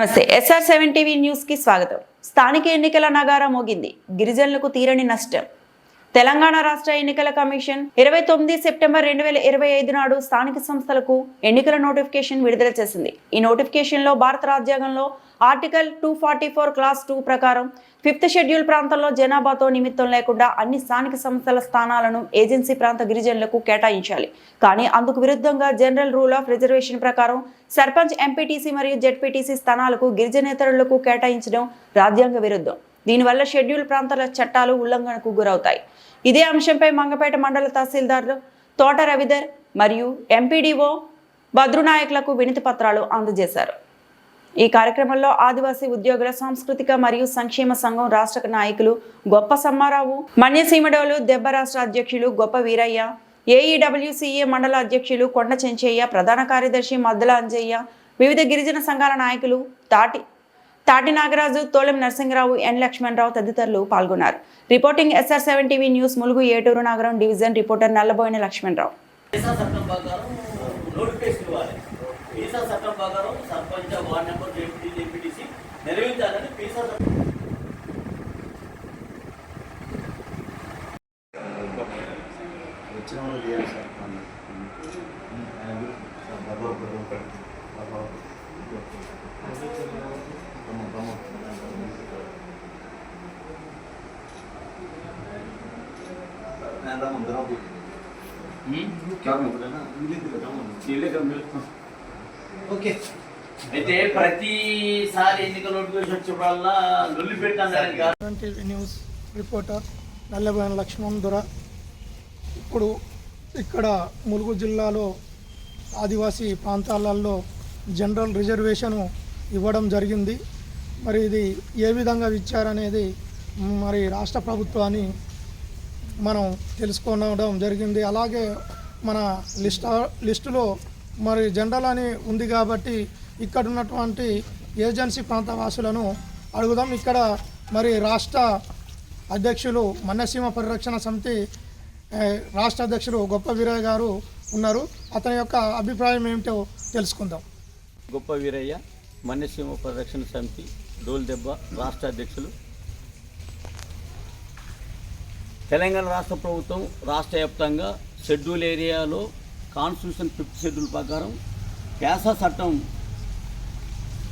నమస్తే SR seven TV న్యూస్కి స్వాగతం. స్థానిక ఎన్నికల నగారా మోగింది. గిరిజనులకు తీరని నష్టం. తెలంగాణ రాష్ట్ర ఎన్నికల కమిషన్ ఇరవై తొమ్మిది సెప్టెంబర్ రెండు వేల ఇరవై ఐదు నాడు స్థానిక సంస్థలకు ఎన్నికల నోటిఫికేషన్ విడుదల చేసింది. ఈ నోటిఫికేషన్లో భారత రాజ్యాంగంలో article two forty four clause two ప్రకారం ఫిఫ్త్ షెడ్యూల్ ప్రాంతంలో జనాభాతో నిమిత్తం లేకుండా అన్ని స్థానిక సంస్థల స్థానాలను ఏజెన్సీ ప్రాంత గిరిజనులకు కేటాయించాలి. కానీ అందుకు విరుద్ధంగా జనరల్ రూల్ ఆఫ్ రిజర్వేషన్ ప్రకారం సర్పంచ్ ఎంపీటీసీ మరియు జెడ్పీటీసీ స్థానాలకు గిరిజనేతరులకు కేటాయించడం రాజ్యాంగ విరుద్ధం. దీనివల్ల షెడ్యూల్ ప్రాంతాల చట్టాలు ఉల్లంఘనకు గురవుతాయి. ఇదే అంశంపై మంగపేట మండల తహసీల్దారులు తోట రవిధర్ మరియు ఎంపీడీఓ భద్రునాయకులకు వినతి పత్రాలు అందజేశారు. ఈ కార్యక్రమంలో ఆదివాసీ ఉద్యోగుల సాంస్కృతిక మరియు సంక్షేమ సంఘం రాష్ట్ర నాయకులు గొప్ప సమ్మారావు మన్యసీమడోలు దెబ్బ రాష్ట్ర అధ్యక్షులు గొప్ప వీరయ్య ఏఈడబ్ల్యూసీఏ మండల అధ్యక్షులు కొండ చెంచయ్య ప్రధాన కార్యదర్శి మద్దల అంజయ్య వివిధ గిరిజన సంఘాల నాయకులు తాటి తాటి నాగరాజు తోలెం నరసింహరావు ఎన్ లక్ష్మణరావు తదితరులు పాల్గొన్నారు. Reporting SR seven TV news Mulugu Eturunagaram division reporter Nallaboina Lakshmanarao. PESA చట్టం ప్రకారం sarpanch ward number ZP ZPTC నిర్వహించాలని వీసా చట్టం వచ్చిన వాళ్ళు చేయాలి సార్. ఓకే. అయితే ప్రతిసారి ఎన్నికల నోటిఫికేషన్ వచ్చినప్పుడల్లా లొల్లి పెట్టాను న్యూస్ రిపోర్టర్ నల్లబోయిన లక్ష్మణ్ దొర. ఇప్పుడు ఇక్కడ ములుగు జిల్లాలో ఆదివాసీ ప్రాంతాలలో జనరల్ రిజర్వేషన్ ఇవ్వడం జరిగింది. మరి ఇది ఏ విధంగా ఇచ్చారనేది మరి రాష్ట్ర ప్రభుత్వాన్ని మనం తెలుసుకోవడం జరిగింది. అలాగే మన లిస్ట్ లిస్టులో మరి జనరల్ అని ఉంది కాబట్టి ఇక్కడ ఉన్నటువంటి ఏజెన్సీ ప్రాంత వాసులను అడుగుదాం. ఇక్కడ మరి రాష్ట్ర అధ్యక్షులు మన్నసీమ పరిరక్షణ సమితి రాష్ట్ర అధ్యక్షులు గొప్ప వీరయ్య గారు ఉన్నారు. అతని యొక్క అభిప్రాయం ఏమిటో తెలుసుకుందాం. గొప్ప వీరయ్య మన్యసీమ పరిరక్షణ సమితి డోల్ దెబ్బ రాష్ట్ర అధ్యక్షులు. తెలంగాణ రాష్ట్ర ప్రభుత్వం రాష్ట్ర వ్యాప్తంగా షెడ్యూల్ ఏరియాలో కాన్స్టిట్యూషన్ ఫిఫ్త్ షెడ్యూల్ ప్రకారం క్యాస చట్టం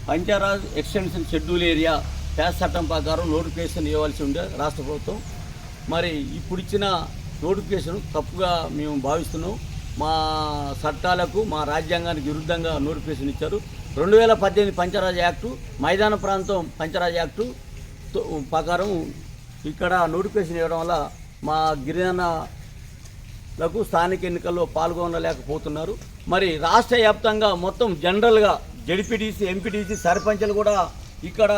Panchayat Raj extension schedule area PESA చట్టం ప్రకారం నోటిఫికేషన్ ఇవ్వాల్సి ఉండే రాష్ట్ర ప్రభుత్వం. మరి ఇప్పుడు ఇచ్చిన నోటిఫికేషన్ తప్పుగా మేము భావిస్తున్నాం. మా చట్టాలకు మా రాజ్యాంగానికి విరుద్ధంగా నోటిఫికేషన్ ఇచ్చారు. రెండు వేల పద్దెనిమిది పంచరాజ్ యాక్టు మైదాన ప్రాంతం పంచరాజ్ యాక్టు తో- ప్రకారం ఇక్కడ నోటిఫికేషన్ ఇవ్వడం వల్ల మా గిరిజన లకు స్థానిక ఎన్నికల్లో పాల్గొనలేకపోతున్నారు. మరి రాష్ట్ర వ్యాప్తంగా మొత్తం జనరల్గా జడ్పీటీసీ ఎంపీటీసీ సర్పంచ్లు కూడా ఇక్కడ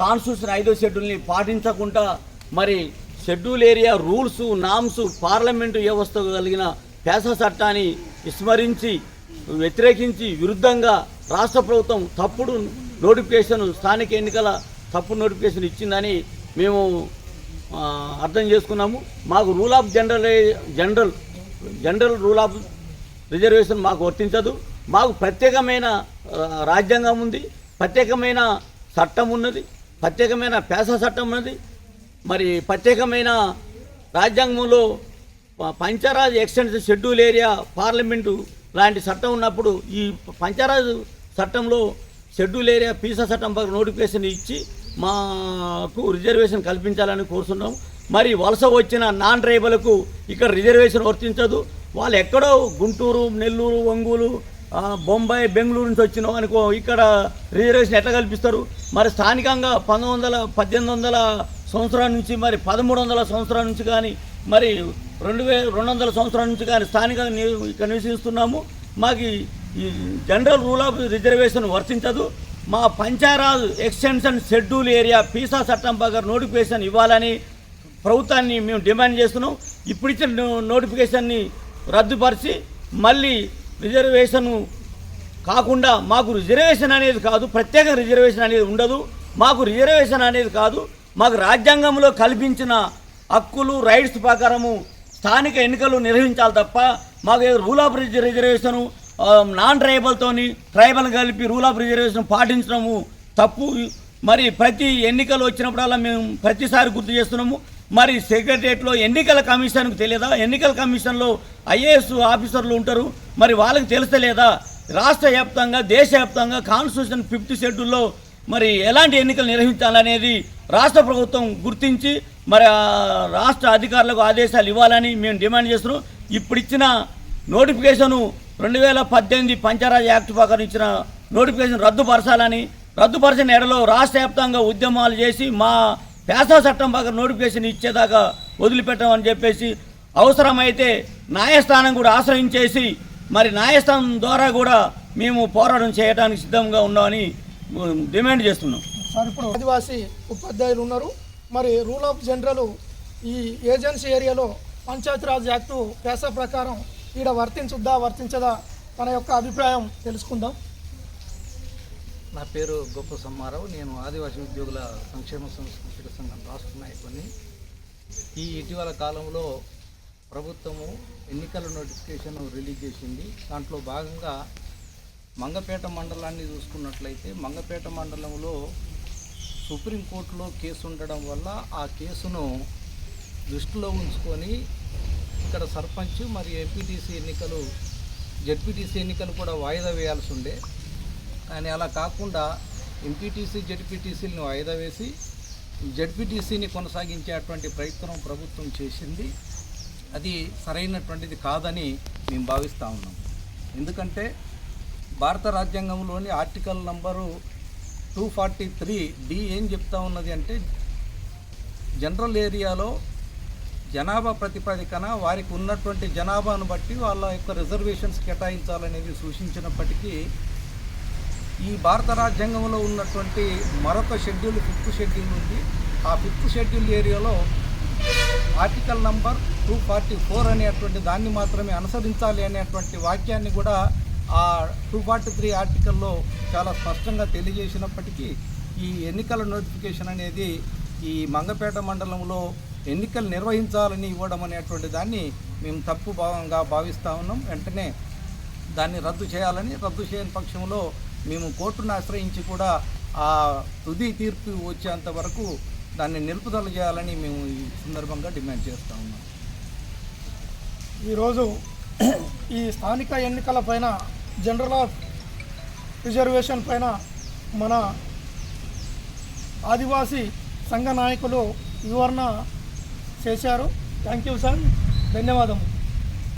కాన్స్టిట్యూషన్ ఐదో షెడ్యూల్ని పాటించకుండా మరి schedule area rules norms parliament వ్యవస్థకు కలిగిన పేస చట్టాన్ని విస్మరించి వ్యతిరేకించి విరుద్ధంగా రాష్ట్ర ప్రభుత్వం తప్పుడు నోటిఫికేషన్ స్థానిక ఎన్నికల తప్పుడు నోటిఫికేషన్ ఇచ్చిందని మేము అర్థం చేసుకున్నాము. మాకు rule of general general general rule of reservation మాకు వర్తించదు. మాకు ప్రత్యేకమైన రాజ్యాంగం ఉంది ప్రత్యేకమైన చట్టం ఉన్నది ప్రత్యేకమైన పేస చట్టం ఉన్నది. మరి ప్రత్యేకమైన రాజ్యాంగంలో Panchayat Raj extension schedule area parliament లాంటి చట్టం ఉన్నప్పుడు ఈ పంచరాజ్ చట్టంలో షెడ్యూల్ ఏరియా పీసా చట్టం పక్కన నోటిఫికేషన్ ఇచ్చి మాకు రిజర్వేషన్ కల్పించాలని కోరుతున్నాం. మరి వలస వచ్చిన నాన్ ట్రైబల్కు ఇక్కడ రిజర్వేషన్ వర్తించదు. వాళ్ళు ఎక్కడో గుంటూరు నెల్లూరు ఒంగోలు బొంబాయి బెంగళూరు నుంచి వచ్చినాం అనుకో ఇక్కడ రిజర్వేషన్ ఎట్లా కల్పిస్తారు? మరి స్థానికంగా పంతొమ్మిది వందల పద్దెనిమిది వందల సంవత్సరాల నుంచి మరి పదమూడు వందల సంవత్సరాల నుంచి కానీ మరి రెండు వే రెండు వందల సంవత్సరాల నుంచి కానీ స్థానికంగా ని- ఇక్కడ నివసిస్తున్నాము. మాకు ఈ- జనరల్ రూల్ ఆఫ్ రిజర్వేషన్ వర్తించదు. మా Panchayat Raj extension schedule area PESA చట్టం ప్రకారం నోటిఫికేషన్ ఇవ్వాలని ప్రభుత్వాన్ని మేము డిమాండ్ చేస్తున్నాం. ఇప్పుడు ఇచ్చిన నో- నోటిఫికేషన్ని రద్దుపరిచి మళ్ళీ రిజర్వేషన్ కాకుండా మాకు రిజర్వేషన్ అనేది కాదు ప్రత్యేక రిజర్వేషన్ అనేది ఉండదు. మాకు రిజర్వేషన్ అనేది కాదు. మాకు రాజ్యాంగంలో కల్పించిన హక్కులు రైట్స్ ప్రకారము స్థానిక ఎన్నికలు నిర్వహించాలి తప్ప మాకు రూల్ ఆఫ్ రిజర్వేషను నాన్ ట్రైబల్తోని ట్రైబల్ కలిపి రూల్ ఆఫ్ రిజర్వేషన్ పాటించడము తప్పు. మరి ప్రతి ఎన్నికలు వచ్చినప్పుడల్లా మేము ప్రతిసారి గుర్తు చేస్తున్నాము. మరి సెక్రటరియట్లో ఎన్నికల కమిషన్కు తెలియదా? ఎన్నికల కమిషన్లో ఐఏఎస్ ఆఫీసర్లు ఉంటారు. మరి వాళ్ళకి తెలుస్తలేదా? రాష్ట్ర వ్యాప్తంగా దేశవ్యాప్తంగా కాన్స్టిట్యూషన్ ఫిఫ్త్ షెడ్యూల్లో మరి ఎలాంటి ఎన్నికలు నిర్వహించాలనేది రాష్ట్ర ప్రభుత్వం గుర్తించి మరి రాష్ట్ర అధికారులకు ఆదేశాలు ఇవ్వాలని మేము డిమాండ్ చేస్తున్నాం. ఇప్పుడు ఇచ్చిన నోటిఫికేషను రెండు వేల పద్దెనిమిది పంచాయరాజ్ యాక్ట్ ప్రకారం ఇచ్చిన నోటిఫికేషన్ రద్దుపరచాలని రద్దుపరచిన ఎడలో రాష్ట్ర వ్యాప్తంగా ఉద్యమాలు చేసి మా పేసా చట్టం బాగా నోటిఫికేషన్ ఇచ్చేదాకా వదిలిపెట్టమని చెప్పేసి అవసరమైతే న్యాయస్థానం కూడా ఆశ్రయించేసి మరి న్యాయస్థానం ద్వారా కూడా మేము పోరాటం చేయడానికి సిద్ధంగా ఉన్నామని డిమాండ్ చేస్తున్నాం. సార్ ఇప్పుడు ఆదివాసీ ఉపాధ్యాయులు ఉన్నారు. మరి రూల్ ఆఫ్ జనరల్ ఈ ఏజెన్సీ ఏరియాలో పంచాయతీరాజ్ యాక్టు పేస ప్రకారం ఈడ వర్తించుద్దా వర్తించదా తన యొక్క అభిప్రాయం తెలుసుకుందాం. నా పేరు గొప్ప సమ్మారావు. నేను ఆదివాసీ ఉద్యోగుల సంక్షేమ సంస్కృతిక సంఘం రాష్ట్ర నాయకుడిని. ఈ ఇటీవల కాలంలో ప్రభుత్వము ఎన్నికల నోటిఫికేషన్ రిలీజ్ చేసింది. దాంట్లో భాగంగా మంగపేట మండలాన్ని చూసుకున్నట్లయితే మంగపేట మండలంలో సుప్రీంకోర్టులో కేసు ఉండడం వల్ల ఆ కేసును దృష్టిలో ఉంచుకొని ఇక్కడ సర్పంచ్ మరియు ఎంపీటీసీ ఎన్నికలు జడ్పీటీసీ ఎన్నికలు కూడా వాయిదా వేయాల్సి ఉండే. కానీ అలా కాకుండా ఎంపీటీసీ జడ్పీటీసీలను వాయిదా వేసి జడ్పీటీసీని కొనసాగించేటువంటి ప్రయత్నం ప్రభుత్వం చేసింది. అది సరైనటువంటిది కాదని మేము భావిస్తూ ఉన్నాం. ఎందుకంటే భారత రాజ్యాంగంలోని article number two forty three D ఏం చెప్తా ఉన్నది అంటే జనరల్ ఏరియాలో జనాభా ప్రతిపాదికన వారికి ఉన్నటువంటి జనాభాను బట్టి వాళ్ళ యొక్క రిజర్వేషన్స్ కేటాయించాలనేది సూచించినప్పటికీ ఈ భారత రాజ్యాంగంలో ఉన్నటువంటి మరొక షెడ్యూల్ ఫిఫ్త్ షెడ్యూల్ ఉంది. ఆ ఫిఫ్త్ షెడ్యూల్ ఏరియాలో article number two forty four అనేటువంటి దాన్ని మాత్రమే అనుసరించాలి అనేటువంటి వాక్యాన్ని కూడా ఆ టూ ఫార్టీ త్రీ ఆర్టికల్లో చాలా స్పష్టంగా తెలియజేసినప్పటికీ ఈ ఎన్నికల నోటిఫికేషన్ అనేది ఈ మంగపేట మండలంలో ఎన్నికలు నిర్వహించాలని ఇవ్వడం అనేటువంటి దాన్ని మేము తప్పు భావంగా భావిస్తూ ఉన్నాం. వెంటనే దాన్ని రద్దు చేయాలని రద్దు చేయని పక్షంలో మేము కోర్టును ఆశ్రయించి కూడా ఆ తుది తీర్పు వచ్చేంత వరకు దాన్ని నిలుపుదల చేయాలని మేము ఈ సందర్భంగా డిమాండ్ చేస్తూ ఉన్నాం. ఈరోజు ఈ స్థానిక ఎన్నికల పైన జనరల్ ఆఫ్ రిజర్వేషన్ పైన మన ఆదివాసీ సంఘ నాయకులు వివరణ చేశారు. Thank you sir. ధన్యవాదము